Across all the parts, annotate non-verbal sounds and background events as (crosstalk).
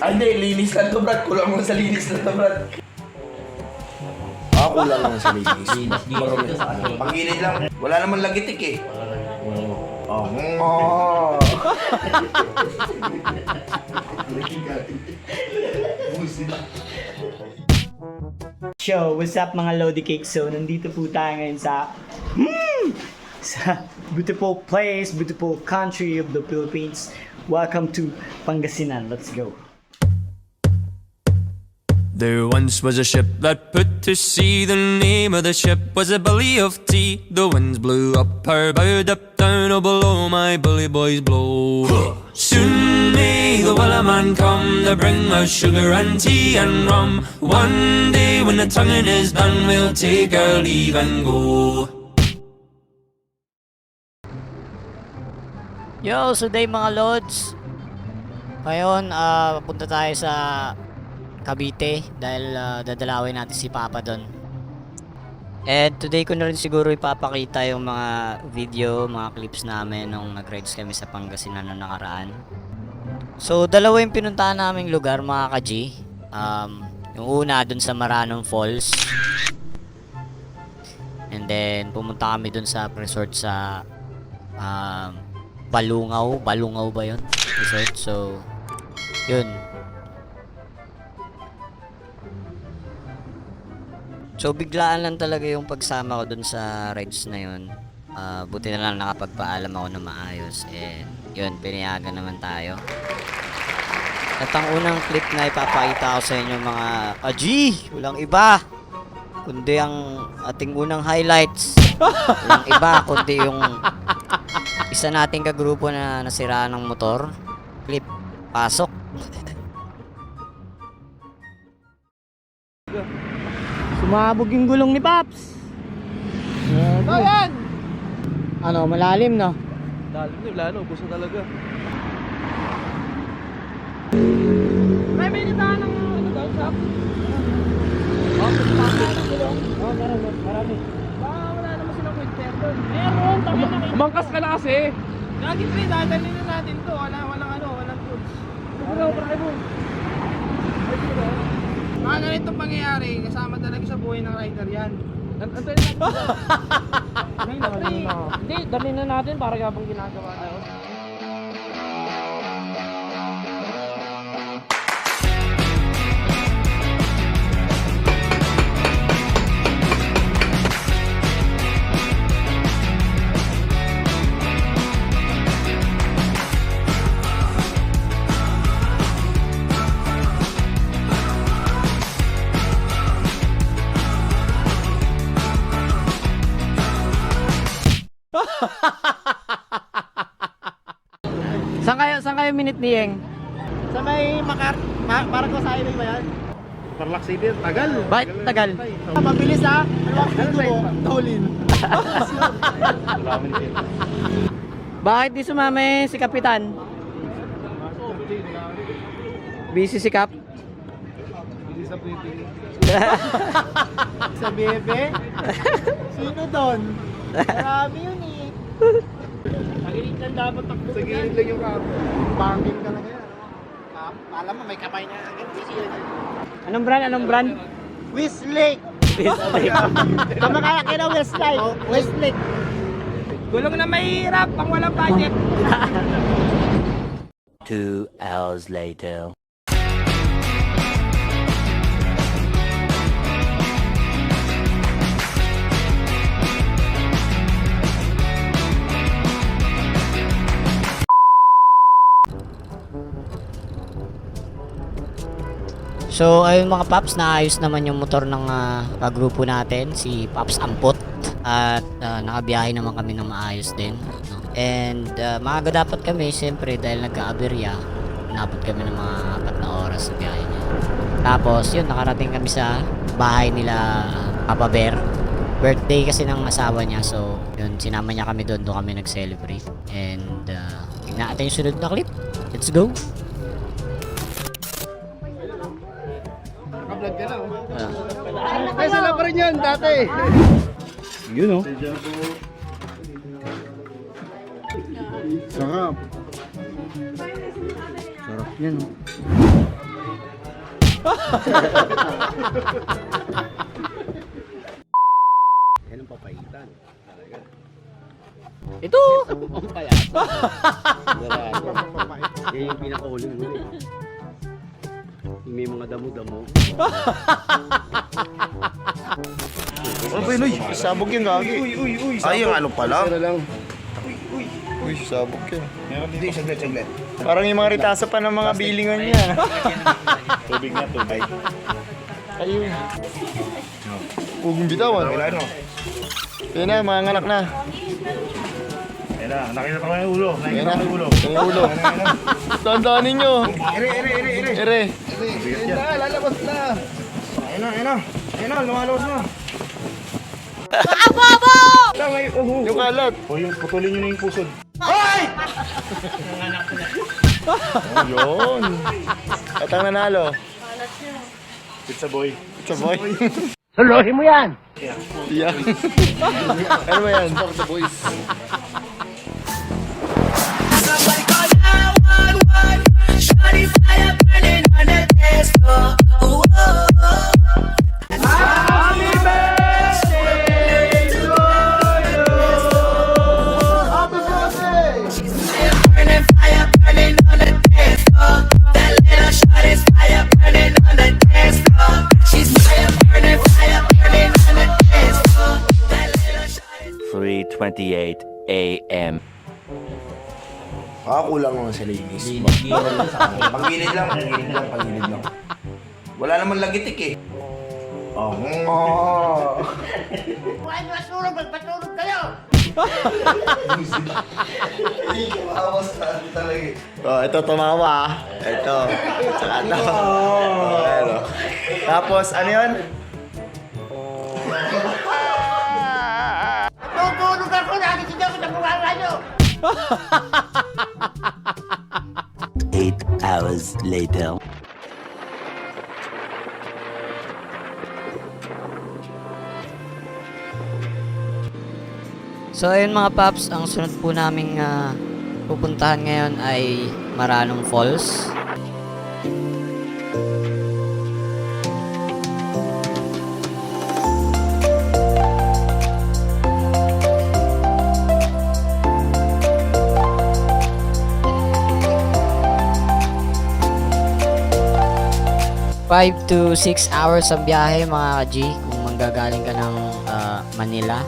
Ah, hindi, linis lang to, Brad. Kulang mo sa linis lang to, Brad. Ah, kulang lang sa linis. (laughs) Marumi. Pagilid lang. Wala naman lagitik eh. Oh. (laughs) Oh. Show, what's up mga Lodi Cake? So, nandito po tayo ngayon sa hmm, sa beautiful place, beautiful country of the Philippines. Welcome to Pangasinan. Let's go. There once was a ship that put to sea. The name of the ship was a belly of tea. The winds blew up her bow, up down, oh below my bully boys blow. Soon may the wellerman come to bring us sugar and tea and rum. One day when the tonguing is done, we'll take our leave and go. Yo, so day mga lods. Ngayon, ah punta tayo sa Cavite dahil ah, dadalawin natin si Papa doon. And today ko na rin siguro ipapakita yung mga video, mga clips namin nung nag-rides kami sa Pangasinan na nakaraan. So, dalawa yung pinuntahan naming lugar mga ka-G. Um, yung una dun sa Maranong Falls. And then, pumunta kami dun sa resort sa um, Balungaw. Balungaw ba yun? Resort. So, yun. So, biglaan lang talaga yung pagsama ko dun sa rides na yun. Ah, buti na lang nakapagpaalam ako na maayos. Eh, yun, pinayagan naman tayo. At ang unang clip na ipapakita ko sa inyo mga Aji! Walang iba! Kundi ang ating unang highlights. Walang iba, kundi yung isa nating kagrupo na nasiraan ng motor. Clip, pasok. Sumabog yung gulong ni Paps. Ayan! Ano, malalim no? Lalim na, lalo, gusto talaga. May binitaan ng ano daw, shop? Oh, Oh, meron, marami. Baka wala naman silang winter doon. Meron, tabi na kayo. Umangkas ka na kasi. Lagi pre, dadalhin na natin to. Wala, walang ano, walang goods. Ano, pare mo? Mga ganitong pangyayari, kasama talaga sa buhay ng rider yan. An- Antayin natin. Hindi, (laughs) dalhin na natin para habang ginagawa tayo. (laughs) Saan kayo, saan kayo minute ni Yeng? Sa may Makar, Ma Marcos Highway ba yan? Tarlac City, tagal. Bakit tagal? Mabilis ha? Ano ba ito? Tolin. (laughs) Bakit di sumama si Kapitan? Busy si Kap? (laughs) Sa bebe? Sino doon? Marami yun eh. Nagilig lang dapat takbo Sa gilid lang yung kapo. Bangin ka lang yan. Ah, alam mo, may kamay na agad. Anong brand? Anong brand? Westlake. Westlake. (laughs) Kamakaya ka na Westlake. Westlake. Gulong na mahirap, pang walang budget. Two hours later. So ayun mga Paps, naayos naman yung motor ng ah, kagrupo natin, si Paps Ampot. At ah, nakabiyahe naman kami ng maayos din. No? And ah, maaga dapat kami, siyempre dahil nagka-aberya, inabot kami ng mga apat na oras sa biyahe niya. Tapos yun, nakarating kami sa bahay nila Papa Bear. Birthday kasi ng asawa niya, so yun, sinama niya kami doon, doon kami nag-celebrate. And uh, tignan natin yung sunod na clip. Let's go! Naka-vlog ka na. oh. Ah. Eh, sila pa rin yan, dati. Yun oh. Sarap. Sarap yan oh. Yan ang papaitan. Talaga. Ito! Ang payata. Yan yung pinakahuling huli. Yung may mga damo-damo. (laughs) Ano ba yun, uy? Sabog yung gagi. Uy, uy, uy. Ay, yung ano pala? Pero lang. Uy, sabog yun. Hindi, saglit, saglit. Parang yung mga ritasa pa ng mga bilingon niya. (laughs) Tubig na, tubig. Ayun. Huwag bitawan. Wala, no? Yan na, mga anak na. Ayun na, nakita ko yung ulo. Yan na. Yung ulo. Tandaan ninyo. Ere, ere, ere, ere. Ere. Ayun na, lalabas na. Ayun na, ayun na. Ayun na, lumalabas na. Lang, ay, uhu. Yung kalat. O yung putulin nyo na yung pusod. Yun. At ang nanalo. Pizza boy. It's a boy. Solohin mo yan! Yeah. ano ba yan? the boys. 11.28 a.m. Baka kulang lang sa ladies. Gilid-gilid lang sa akin. Pangilid lang, pangilid lang, pangilid lang. Wala naman lagitik eh. Oh, oh. Kung ano asurog, magpaturog kayo! Hindi ko talaga. Oh, ito tumawa. Ito. Tsaka ito. Oh. Pero. Oh. Tapos, ano yun? Oh. Eight hours later. So ayun mga paps, ang sunod po naming ah, pupuntahan ngayon ay Maranong Falls. Five to 6 hours ang biyahe mga ka-G kung manggagaling ka ng ah, Manila.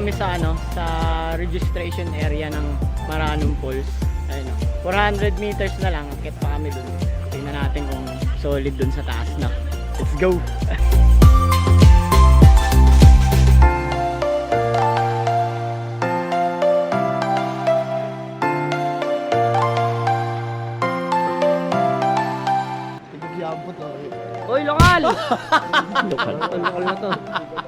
Kami sa ano, sa registration area ng Maranong Falls. Ayun o. 400 meters na lang, akit pa kami dun. Tingnan natin kung solid dun sa taas na. Let's go! Hoy, lokal! (laughs) lokal. lokal na to.